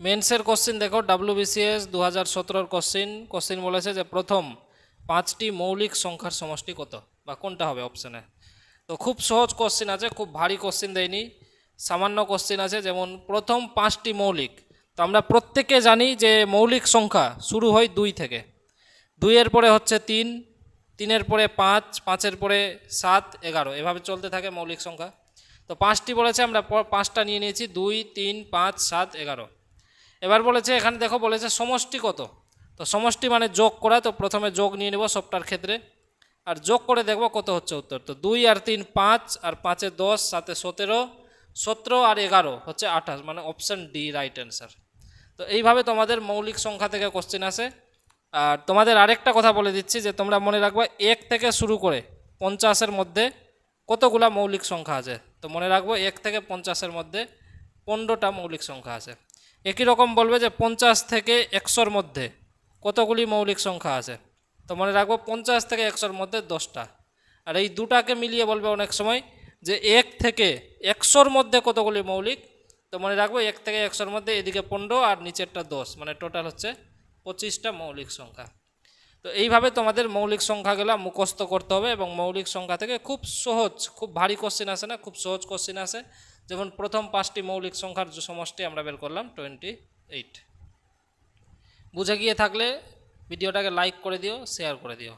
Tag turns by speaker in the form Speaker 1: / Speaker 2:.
Speaker 1: মেন্সের question দেখো WBCS দু হাজার সতেরোর কোশ্চিন কোশ্চিন বলেছে যে প্রথম পাঁচটি মৌলিক সংখ্যার সমষ্টি কত? বা কোনটা হবে অপশানে তো খুব সহজ কোশ্চিন আছে, খুব ভারী কোশ্চিন দেয়নি। সামান্য কোশ্চিন আছে, যেমন প্রথম পাঁচটি মৌলিক। তো আমরা প্রত্যেকে জানি যে মৌলিক সংখ্যা শুরু হয় দুই থেকে। দুইয়ের পরে হচ্ছে তিন, তিনের পরে পাঁচ, পাঁচের পরে সাত, এগারো। এভাবে চলতে থাকে মৌলিক সংখ্যা। তো পাঁচটি বলেছে, আমরা পাঁচটা নিয়ে নিয়েছি, দুই, তিন, পাঁচ, সাত, এগারো। এবার বলেছে, এখানে দেখো বলেছে সমষ্টি কত? তো সমষ্টি মানে যোগ করা, তো প্রথমে যোগ নিয়ে নেব সবটার ক্ষেত্রে। আর যোগ করে দেখব কত হচ্ছে উত্তর। তো দুই আর তিন পাঁচ, আর পাঁচে দশ সাথে সতেরো সতেরো আর এগারো হচ্ছে আঠাশ মানে অপশান ডি রাইট অ্যান্সার তো এইভাবে তোমাদের মৌলিক সংখ্যা থেকে কোশ্চেন আসে। আর তোমাদের আরেকটা কথা বলে দিচ্ছি, যে তোমরা মনে রাখবে, এক থেকে শুরু করে পঞ্চাশের মধ্যে কতগুলা মৌলিক সংখ্যা আছে? তো মনে রাখব, এক থেকে পঞ্চাশের মধ্যে পনেরোটা মৌলিক সংখ্যা আছে। একই রকম বলবে যে পঞ্চাশ থেকে একশোর মধ্যে। কতগুলি মৌলিক সংখ্যা আছে? তো মনে রাখব পঞ্চাশ থেকে একশোর মধ্যে দশটা। আর এই দুটাকে মিলিয়ে বলবে অনেক সময় যে এক থেকে একশোর মধ্যে কতগুলি মৌলিক? তো মনে রাখব এক থেকে একশোর মধ্যে এদিকে পনেরো আর নিচেরটা দশ। মানে টোটাল হচ্ছে পঁচিশটা মৌলিক সংখ্যা। তো এইভাবে তোমাদের মৌলিক সংখ্যাগুলো মুখস্থ করতে হবে এবং মৌলিক সংখ্যা থেকে খুব সহজ, খুব ভারী কোশ্চেন আসে না, খুব সহজ কোশ্চেন আসে। যেমন প্রথম পাঁচটি মৌলিক সংখ্যার সমষ্টি আমরা বের করলাম টোয়েন্টি এইট বুঝে গিয়ে থাকলে ভিডিওটাকে লাইক করে দিও শেয়ার করে দিও।